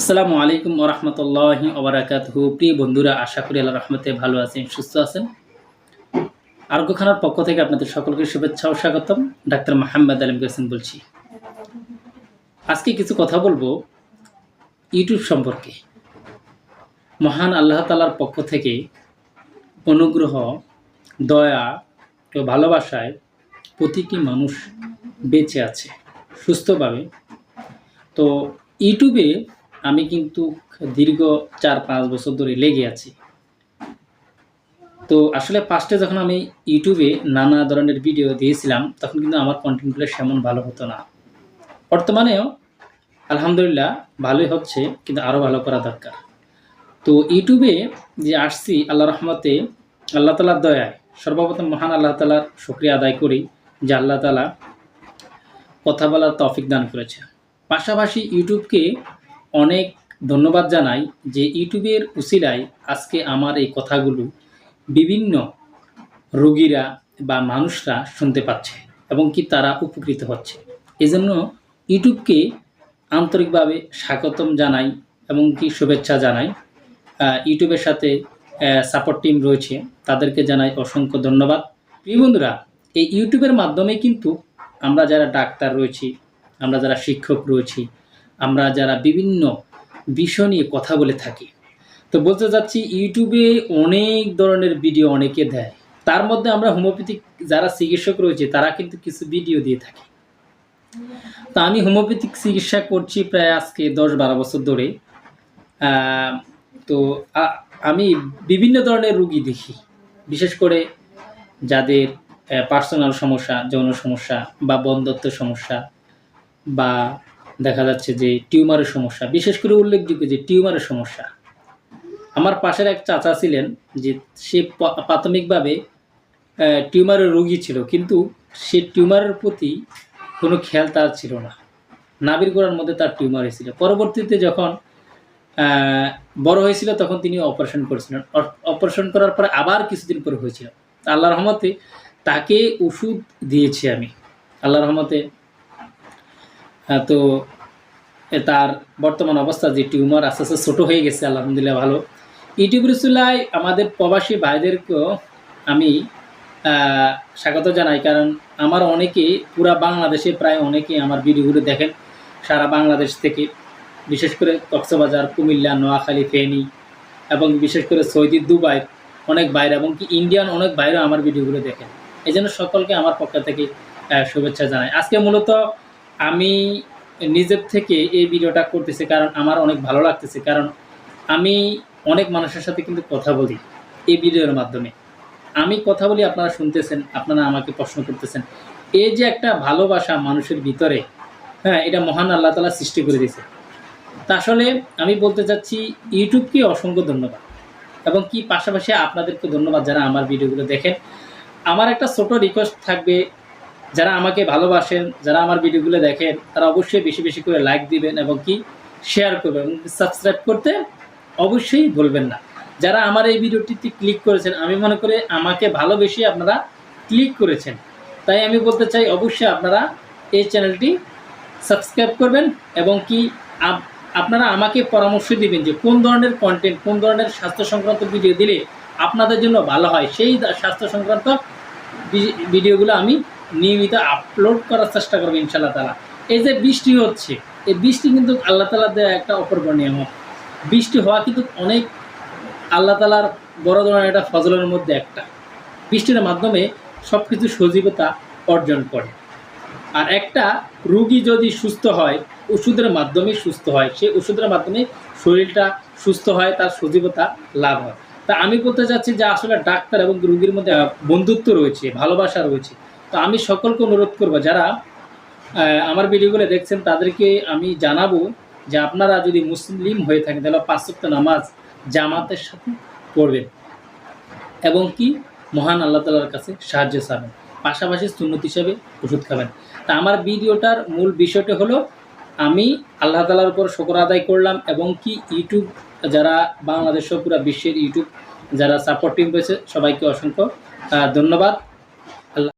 আসসালামু আলাইকুম ওরহমতুল্লাহি ওবরাকাতহু প্রিয় বন্ধুরা, আশা করি আল্লাহ রহমতে ভালো আছেন, সুস্থ আছেন। আরোগ্যখানার পক্ষ থেকে আপনাদের সকলকে শুভেচ্ছা ও স্বাগতম। ডাক্তার মাহমদ আলম হোসেন বলছি। আজকে কিছু কথা বলব ইউটিউব সম্পর্কে। মহান আল্লাহ তালার পক্ষ থেকে অনুগ্রহ, দয়া ও ভালোবাসায় প্রতিটি মানুষ বেঁচে আছে, সুস্থভাবে। তো ইউটিউবে আমি কিন্তু দীর্ঘ চার, পাঁচ বছর ধরে লেগে আছি। তো আসলে ফার্স্টে যখন আমি ইউটিউবে নানা ধরনের ভিডিও দিয়েছিলাম, তখন কিন্তু আমার কন্টেন্টগুলো সেমন ভালো হতো না। বর্তমানেও আলহামদুলিল্লাহ ভালোই হচ্ছে, কিন্তু আরও ভালো করা দরকার। তো ইউটিউবে যে আসছি আল্লাহ রহমতে, আল্লাহ তালার দয়ায়, সর্বপ্রথম মহান আল্লাহ তালার শুক্রিয়া আদায় করি যে আল্লাহ তালা কথা বলার তফিক দান করেছে। পাশাপাশি ইউটিউবকে অনেক ধন্যবাদ জানাই যে ইউটিউবের উসিলায় আজকে আমার এই কথাগুলো বিভিন্ন রোগীরা বা মানুষরা শুনতে পাচ্ছে এবং কি তারা উপকৃত হচ্ছে। এজন্য ইউটিউবকে আন্তরিকভাবে স্বাগতম জানাই এবং কি শুভেচ্ছা জানাই। ইউটিউবের সাথে সাপোর্ট টিম রয়েছে, তাদেরকে জানাই অসংখ্য ধন্যবাদ। প্রিয় বন্ধুরা, এই ইউটিউবের মাধ্যমে কিন্তু আমরা যারা ডাক্তার রয়েছি, আমরা যারা শিক্ষক রয়েছি আমরা যারা বিভিন্ন বিষয় নিয়ে কথা বলে থাকি। তো বলতে যাচ্ছি ইউটিউবে অনেক ধরনের ভিডিও অনেকে দেয়। তার মধ্যে আমরা হোমিওপ্যাথিক যারা চিকিৎসক রয়েছে, তারা কিন্তু কিছু ভিডিও দিয়ে থাকি। তা আমি হোমিওপ্যাথিক চিকিৎসা করছি প্রায় আজকে দশ বারো বছর ধরে। তো আমি বিভিন্ন ধরনের রুগী দেখি। বিশেষ করে যাদের পার্সোনাল সমস্যা, যৌন সমস্যা বা বন্ধত্ব সমস্যা বা দেখা যাচ্ছে যে টিউমারের সমস্যা। বিশেষ করে উল্লেখযোগ্য যে টিউমারের সমস্যা। আমার পাশের এক চাচা ছিলেন যে সে প্রাথমিকভাবে টিউমারের রোগী ছিল, কিন্তু সে টিউমারের প্রতি কোনো খেয়াল তার ছিল না। নাবির গোড়ার মধ্যে তার টিউমার হয়েছিল। পরবর্তীতে যখন বড় হয়েছিল, তখন তিনি অপারেশন করেছিলেন। অপ- অপারেশন করার পরে আবার কিছুদিন পরে হয়েছিল। আল্লাহ রহমতে তাকে ওষুধ দিয়েছি আমি। আল্লাহ রহমতে তো তার বর্তমান অবস্থা যে টিউমার আস্তে আস্তে ছোটো হয়ে গেছে, আলহামদুলিল্লাহ ভালো। ইউটিউব রসুল্লায় আমাদের প্রবাসী ভাইদেরকেও আমি স্বাগত জানাই, কারণ আমার অনেকেই পুরা বাংলাদেশে প্রায় অনেকেই আমার ভিডিওগুলো দেখেন, সারা বাংলাদেশ থেকে। বিশেষ করে কক্সবাজার, কুমিল্লা, নোয়াখালী, ফেনী, এবং বিশেষ করে সৌদি, দুবাই, অনেক বাইরে, এবং কি ইন্ডিয়ান অনেক বাইরে আমার ভিডিওগুলো দেখেন। এই জন্য সকলকে আমার পক্ষ থেকে শুভেচ্ছা জানাই। আজকে মূলত আমি নিজের থেকে এই ভিডিওটা করতেছি কারণ আমার অনেক ভালো লাগতেছে। কারণ আমি অনেক মানুষের সাথে কিন্তু কথা বলি এই ভিডিওর মাধ্যমে। আমি কথা বলি, আপনারা শুনতেছেন, আপনারা আমাকে প্রশ্ন করতেছেন। এই যে একটা ভালোবাসা মানুষের ভিতরে হ্যাঁ এটা মহান আল্লাহ তালা সৃষ্টি করে দিয়েছে। তা আসলে আমি বলতে চাচ্ছি, ইউটিউবকে অসংখ্য ধন্যবাদ এবং কি পাশাপাশি আপনাদেরকে ধন্যবাদ যারা আমার ভিডিওগুলো দেখেন। আমার একটা ছোট রিকোয়েস্ট থাকবে যারা আমাকে ভালোবাসেন, যারা আমার ভিডিওগুলো দেখেন, তারা অবশ্যই বেশি বেশি করে লাইক দিবেন এবং কি শেয়ার করবেন সাবস্ক্রাইব করতে অবশ্যই ভুলবেন না। যারা আমার এই ভিডিওটিতে ক্লিক করেছেন, আমি মনে করি আমাকে ভালোবেসে আপনারা ক্লিক করেছেন। তাই আমি বলতে চাই, অবশ্যই আপনারা এই চ্যানেলটি সাবস্ক্রাইব করবেন এবং কি আপ- আপনারা আমাকে পরামর্শ দিবেন যে কোন ধরনের কন্টেন্ট কোন ধরনের স্বাস্থ্য সংক্রান্ত ভিডিও দিলে আপনাদের জন্য ভালো হয়। সেই স্বাস্থ্য সংক্রান্ত ভিডিওগুলো আমি নিয়মিত আপলোড করার চেষ্টা করব ইনশাল্লাহ তালা এই যে বৃষ্টি হচ্ছে, এই বৃষ্টি কিন্তু আল্লাহ তালা দেওয়া একটা অপূর্ব নিয়ামক বৃষ্টি হওয়া কিন্তু অনেক আল্লাহ তালার বড় ধরনের একটা ফজলের মধ্যে একটা। বৃষ্টির মাধ্যমে সব কিছু সজীবতা অর্জন করে। আর একটা, রুগী যদি সুস্থ হয়, ওষুধের মাধ্যমে সুস্থ হয়, সেই ওষুধের মাধ্যমে শরীরটা সুস্থ হয়, তার সজীবতা লাভ হয়। তা আমি বলতে চাচ্ছি যে আসলে ডাক্তার এবং রুগীর মধ্যে বন্ধুত্ব রয়েছে, ভালোবাসা রয়েছে। তো আমি সকলকে অনুরোধ করব, যারা আমার ভিডিওগুলো দেখছেন তাদেরকে আমি জানাব যে আপনারা যদি মুসলিম হয়ে থাকেন, তাহলে পাঁচক্ত নামাজ জামাতের সাথে পড়বেন এবং কি মহান আল্লাহ তালার কাছে সাহায্য চাবেন, পাশাপাশি সুন্নত হিসাবে ওষুধ খাবেন। তা আমার ভিডিওটার মূল বিষয়টা হলো, আমি আল্লাহ তালার উপর শকর আদায় করলাম এবং কি ইউটিউব যারা বাংলাদেশ পুরো বিশ্বের ইউটিউব যারা সাপোর্ট রয়েছে, সবাইকে অসংখ্য ধন্যবাদ।